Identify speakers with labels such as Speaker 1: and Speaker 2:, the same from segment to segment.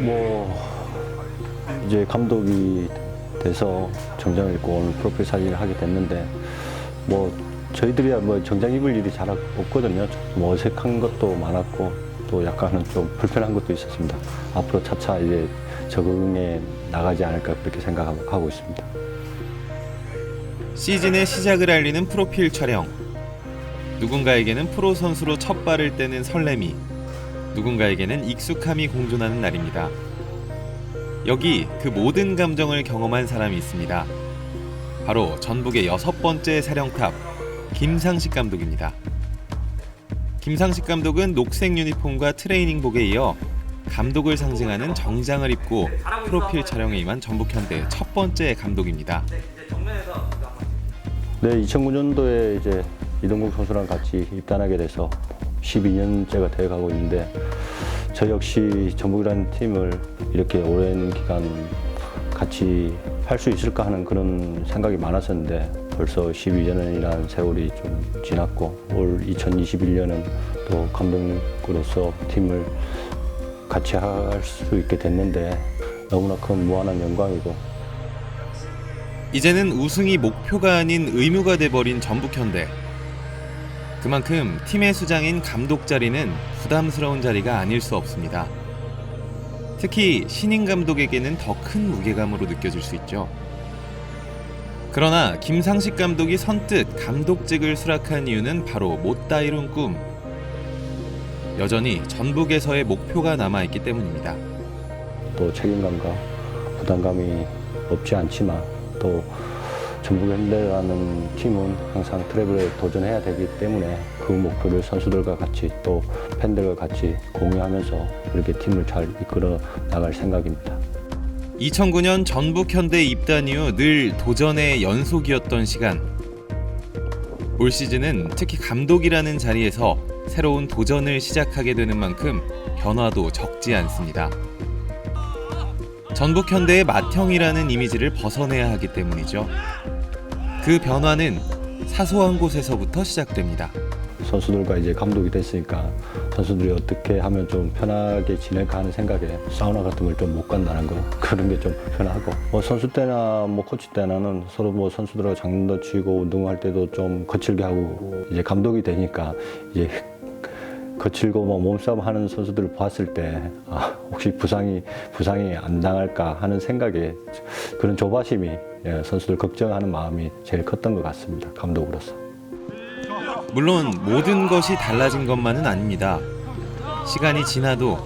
Speaker 1: 뭐 이제 감독이 돼서 정장을 입고 오늘 프로필 사진을 하게 됐는데 뭐 저희들이야 뭐 정장 입을 일이 잘 없거든요. 좀 어색한 것도 많았고 또 약간은 좀 불편한 것도 있었습니다. 앞으로 차차 이제 적응해 나가지 않을까 그렇게 생각하고 있습니다.
Speaker 2: 시즌의 시작을 알리는 프로필 촬영. 누군가에게는 프로 선수로 첫 발을 떼는 설렘이, 누군가에게는 익숙함이 공존하는 날입니다. 여기 그 모든 감정을 경험한 사람이 있습니다. 바로 전북의 여섯 번째 사령탑 김상식 감독입니다. 김상식 감독은 녹색 유니폼과 트레이닝복에 이어 감독을 상징하는 정장을 입고 프로필 촬영에 임한 전북현대 첫 번째 감독입니다.
Speaker 1: 네, 2009년도에 이제 이동국 선수랑 같이 입단하게 돼서 12년째가 되어가고 있는데 저 역시 전북이라는 팀을 이렇게 오랜 기간 같이 할 수 있을까 하는 그런 생각이 많았었는데 벌써 12년이라는 세월이 좀 지났고 올 2021년은 또 감독으로서 팀을 같이 할 수 있게 됐는데 너무나 큰 무한한 영광이고
Speaker 2: 이제는 우승이 목표가 아닌 의무가 돼버린 전북현대. 그만큼 팀의 수장인 감독 자리는 부담스러운 자리가 아닐 수 없습니다. 특히 신인 감독에게는 더 큰 무게감으로 느껴질 수 있죠. 그러나 김상식 감독이 선뜻 감독직을 수락한 이유는 바로 못다 이룬 꿈. 여전히 전북에서의 목표가 남아있기 때문입니다.
Speaker 1: 또 책임감과 부담감이 없지 않지만 또 전북현대라는 팀은 항상 트래블에 도전해야 되기 때문에 그 목표를 선수들과 같이 또 팬들과 같이 공유하면서 그렇게 팀을 잘 이끌어 나갈 생각입니다.
Speaker 2: 2009년 전북 현대 입단 이후 늘 도전의 연속이었던 시간. 올 시즌은 특히 감독이라는 자리에서 새로운 도전을 시작하게 되는 만큼 변화도 적지 않습니다. 전북 현대의 맏형이라는 이미지를 벗어내야 하기 때문이죠. 그 변화는 사소한 곳에서부터 시작됩니다.
Speaker 1: 선수들과 이제 감독이 됐으니까 선수들이 어떻게 하면 좀 편하게 지낼까 하는 생각에 사우나 같은 걸 좀 못 간다는 거 그런 게 좀 불편하고 뭐 선수 때나 뭐 코치 때나는 서로 뭐 선수들하고 장난도 치고 운동할 때도 좀 거칠게 하고 이제 감독이 되니까 이제 거칠고 뭐 몸싸움 하는 선수들을 봤을 때 아, 혹시 부상이 부상이 안 당할까 하는 생각에 그런 조바심이 예, 선수들 걱정하는 마음이 제일 컸던 것 같습니다 감독으로서.
Speaker 2: 물론 모든 것이 달라진 것만은 아닙니다. 시간이 지나도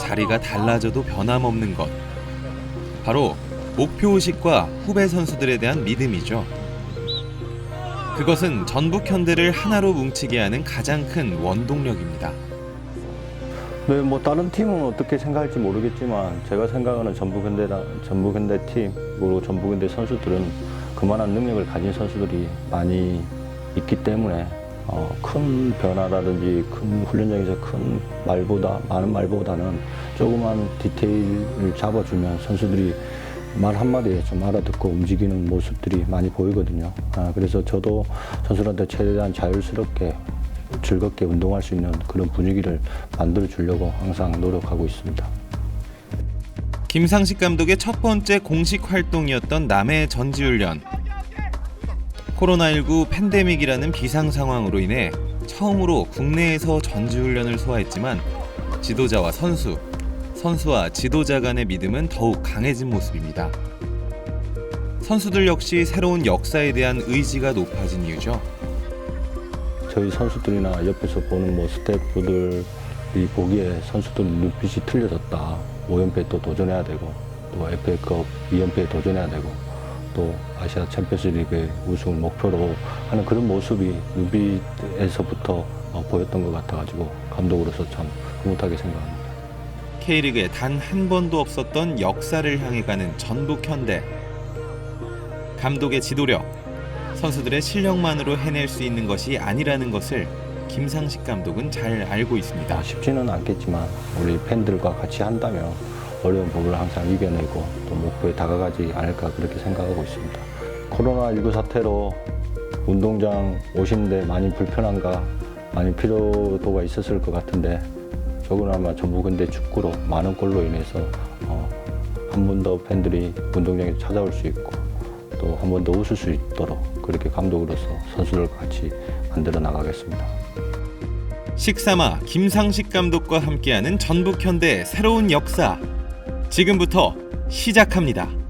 Speaker 2: 자리가 달라져도 변함없는 것. 바로 목표 의식과 후배 선수들에 대한 믿음이죠. 그것은 전북 현대를 하나로 뭉치게 하는 가장 큰 원동력입니다.
Speaker 1: 네, 뭐 다른 팀은 어떻게 생각할지 모르겠지만 제가 생각하는 전북현대라 전북현대 팀 그리고 전북현대 선수들은 그만한 능력을 가진 선수들이 많이 있기 때문에 어, 큰 변화라든지 큰 훈련장에서 큰 말보다 많은 말보다는 조그만 디테일을 잡아주면 선수들이 말 한마디에 좀 알아듣고 움직이는 모습들이 많이 보이거든요. 아, 그래서 저도 선수들한테 최대한 자율스럽게 즐겁게 운동할 수 있는 그런 분위기를 만들어 주려고 항상 노력하고 있습니다.
Speaker 2: 김상식 감독의 첫 번째 공식 활동이었던 남해 전지훈련. 코로나19 팬데믹이라는 비상 상황으로 인해 처음으로 국내에서 전지훈련을 소화했지만 지도자와 선수, 선수와 지도자 간의 믿음은 더욱 강해진 모습입니다. 선수들 역시 새로운 역사에 대한 의지가 높아진 이유죠.
Speaker 1: 저희 선수들이나 옆에서 보는 뭐 스태프들이 보기에 선수들 눈빛이 틀려졌다. 5연패에 또 도전해야 되고 또 FA컵 2연패에 도전해야 되고 또 아시아 챔피언스리그 우승을 목표로 하는 그런 모습이 눈빛에서부터 어, 보였던 것 같아가지고 감독으로서 참 흐뭇하게 생각합니다.
Speaker 2: K리그에 단 한 번도 없었던 역사를 향해 가는 전북 현대. 감독의 지도력, 선수들의 실력만으로 해낼 수 있는 것이 아니라는 것을 김상식 감독은 잘 알고 있습니다.
Speaker 1: 아, 쉽지는 않겠지만 우리 팬들과 같이 한다면 어려운 부분을 항상 이겨내고 또 목표에 다가가지 않을까 그렇게 생각하고 있습니다. 코로나19 사태로 운동장 오시는데 많이 불편한가 많이 필요도가 있었을 것 같은데 조금나마 전북현대 축구로 많은 골로 인해서 어, 한번 더 팬들이 운동장에 찾아올 수 있고 또 한 번 더 웃을 수 있도록 그렇게 감독으로서 선수들과 같이 만들어 나가겠습니다.
Speaker 2: 식사마 김상식 감독과 함께하는 전북 현대의 새로운 역사 지금부터 시작합니다.